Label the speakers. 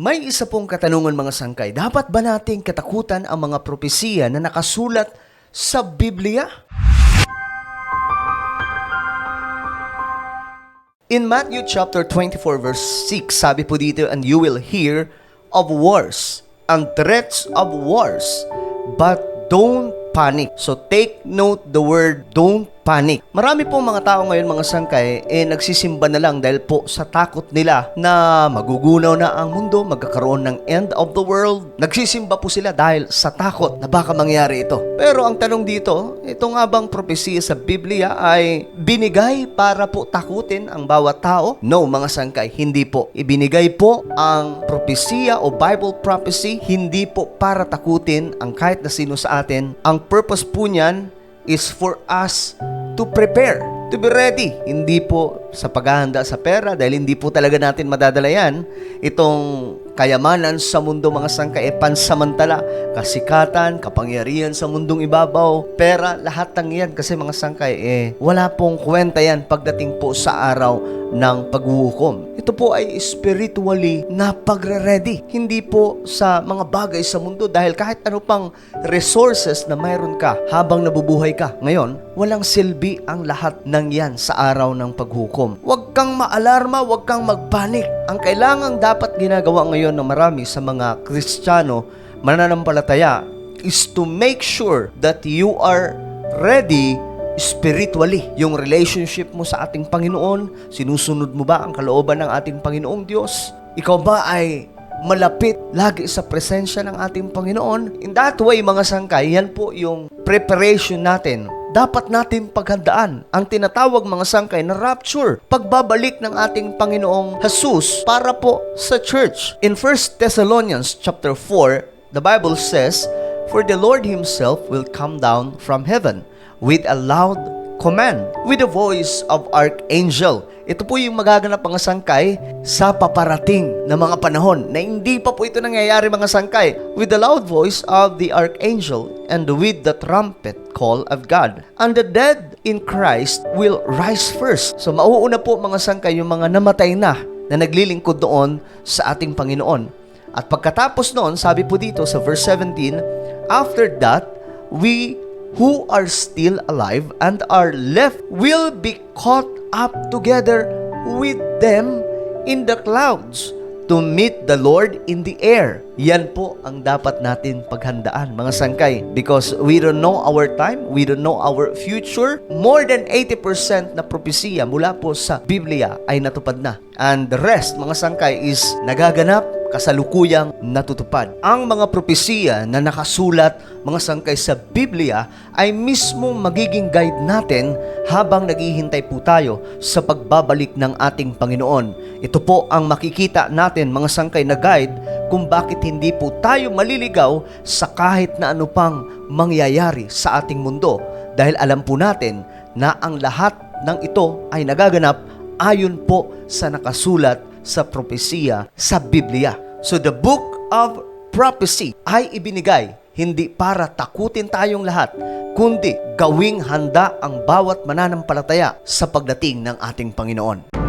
Speaker 1: May isa pong katanungan mga sangkay. Dapat ba nating katakutan ang mga propesiya na nakasulat sa Biblia? In Matthew chapter 24 verse 6, sabi po dito, And you will hear of wars and threats of wars, but don't panic. So take note the word don't panic. Marami po mga tao ngayon mga sangkay eh nagsisimba na lang dahil po sa takot nila na magugunaw na ang mundo, magkakaroon ng end of the world. Nagsisimba po sila dahil sa takot na baka mangyari ito. Pero ang tanong dito, ito nga bang propesiya sa Biblia ay binigay para po takutin ang bawat tao? No, mga sangkay, hindi po. Ibinigay po ang propesiya o Bible prophecy hindi po para takutin ang kahit na sino sa atin. Ang purpose po niyan is for us to prepare, to be ready. Hindi po sa paghahanda sa pera dahil hindi po talaga natin madadala yan. Itong kayamanan sa mundo mga sangka e pansamantala, kasikatan, kapangyarihan sa mundong ibabaw, pera, lahat ng yan kasi mga sangkay eh wala pong kwenta yan pagdating po sa araw ng paghuhukom. Ito po ay spiritually na pagre-ready. Hindi po sa mga bagay sa mundo dahil kahit ano pang resources na mayroon ka habang nabubuhay ka. Ngayon, walang silbi ang lahat ng yan sa araw ng paghukom. Huwag kang maalarma, huwag kang magpanik. Ang kailangang dapat ginagawa ngayon ng marami sa mga Kristiyano, mananampalataya, is to make sure that you are ready spiritually. Yung relationship mo sa ating Panginoon, sinusunod mo ba ang kalooban ng ating Panginoong Diyos? Ikaw ba ay malapit lagi sa presensya ng ating Panginoon? In that way, mga sangkay, yan po yung preparation natin. Dapat natin paghandaan ang tinatawag mga sangkay na rapture, pagbabalik ng ating Panginoong Jesus para po sa church. In 1 Thessalonians chapter 4, the Bible says, For the Lord Himself will come down from heaven with a loud command, with the voice of archangel. Ito po yung magaganap mga sangkay sa paparating na mga panahon na hindi pa po ito nangyayari mga sangkay. With the loud voice of the archangel and with the trumpet call of God. And the dead in Christ will rise first. So mauuna po mga sangkay yung mga namatay na na naglilingkod doon sa ating Panginoon. At pagkatapos noon, sabi po dito sa verse 17, After that, we who are still alive and are left will be caught up together with them in the clouds to meet the Lord in the air. Yan po ang dapat natin paghandaan, mga sangkay. Because we don't know our time, we don't know our future. More than 80% na propesiya mula po sa Biblia ay natupad na. And the rest, mga sangkay, is nagaganap kasalukuyang natutupad. Ang mga propesiya na nakasulat mga sangkay sa Biblia ay mismo magiging guide natin habang naghihintay po tayo sa pagbabalik ng ating Panginoon. Ito po ang makikita natin mga sangkay na guide kung bakit hindi po tayo maliligaw sa kahit na ano pang mangyayari sa ating mundo dahil alam po natin na ang lahat ng ito ay nagaganap ayon po sa nakasulat sa propesiya sa Biblia. So the book of prophecy ay ibinigay hindi para takutin tayong lahat, kundi gawing handa ang bawat mananampalataya sa pagdating ng ating Panginoon.